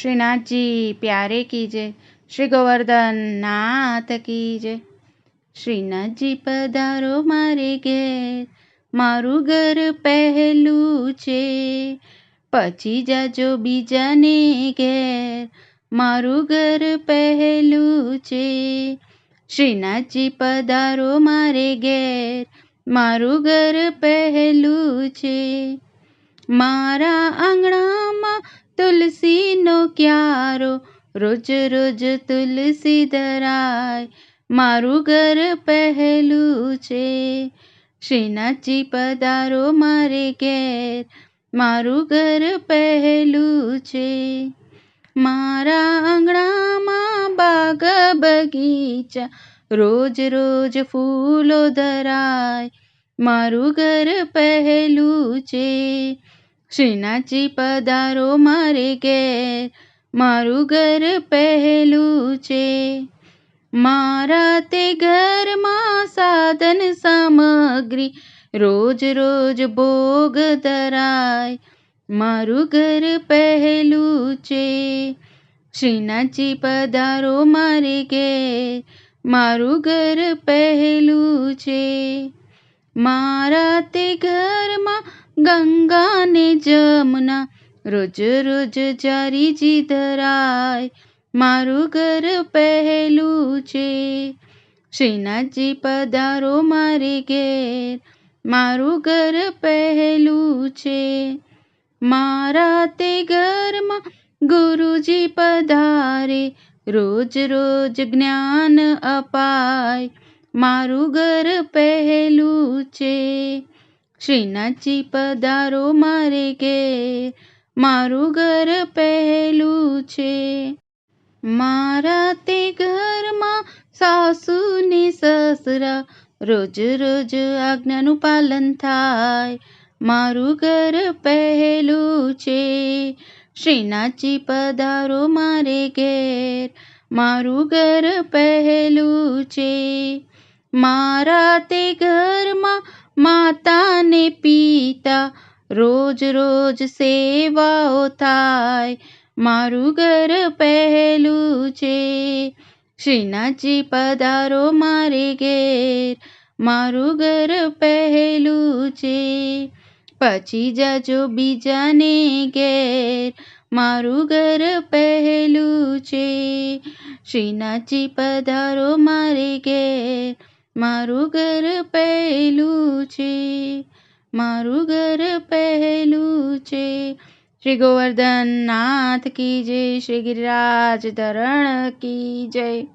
શ્રીનાથજી પ્યારે કી જય. શ્રી ગોવર્ધન નાથ કી જય. શ્રીનાથજી પધારો મારે ઘેર. મારું ઘર પહેલું છે. પછી જાજો બીજાને ઘેર. મારું ઘર પહેલું છે. શ્રીનાથજી પધારો મારે ઘેર. મારું ઘર પહેલું છે. મારા આંગણામાં રોજ રોજ તુલસી ધરાય, મારું ઘર પહેલું છે. શ્રીનાથજી પધારો મારે ઘેર, મારું ઘર પહેલું છે. મારા આંગણામાં બાગ બગીચા, રોજ રોજ ફૂલો ધરાય, મારું ઘર પહેલું છે. શ્રીનાથજી પધારો મારે ઘેર મારું ઘર પહેલું છે. મારા તે ઘરમાં સાધન સામગ્રી રોજ રોજ ભોગ ધરાય. મારું ઘર પહેલું છે. શ્રીનાથજી પધારો મારે ઘેર. મારું ઘર પહેલું છે. મારા તે ઘરમાં ગંગા ને જમના રોજ રોજ જારીજી ધરાય મારું ઘર પહેલું છે. શ્રીનાથજી, પધારો મારે ઘેર, મારું ઘર પહેલું છે. મારા તે ઘરમાં ગુરુજી પધારે, રોજ રોજ જ્ઞાન અપાય, મારું ઘર પહેલું છે. શ્રીનાથજી, પધારો મારે ઘેર મારું ઘર પહેલું છે. મારા તે ઘરમાં સાસુ ને સસરા રોજ રોજ આજ્ઞાનું પાલન થાય. મારું ઘર પહેલું છે. શ્રીનાથજી પધારો મારે ઘેર. મારું ઘર પહેલું છે. મારા તે ઘરમાં માતા ને પિતા રોજ રોજ સેવાઓ થાય. મારું ઘર પહેલું છે. શ્રીનાથજી, પધારો મારે ઘેર. મારું ઘર પહેલું છે. પછી જાજો બીજાને ઘેર. મારું ઘર પહેલું છે. શ્રીનાથજી, પધારો મારે ઘેર. મારું ઘર પહેલું છે. મારું ઘર પહેલું છે. શ્રી ગોવર્ધન નાથ કી જય શ્રી ગિરિરાજ ધરણ કી જય.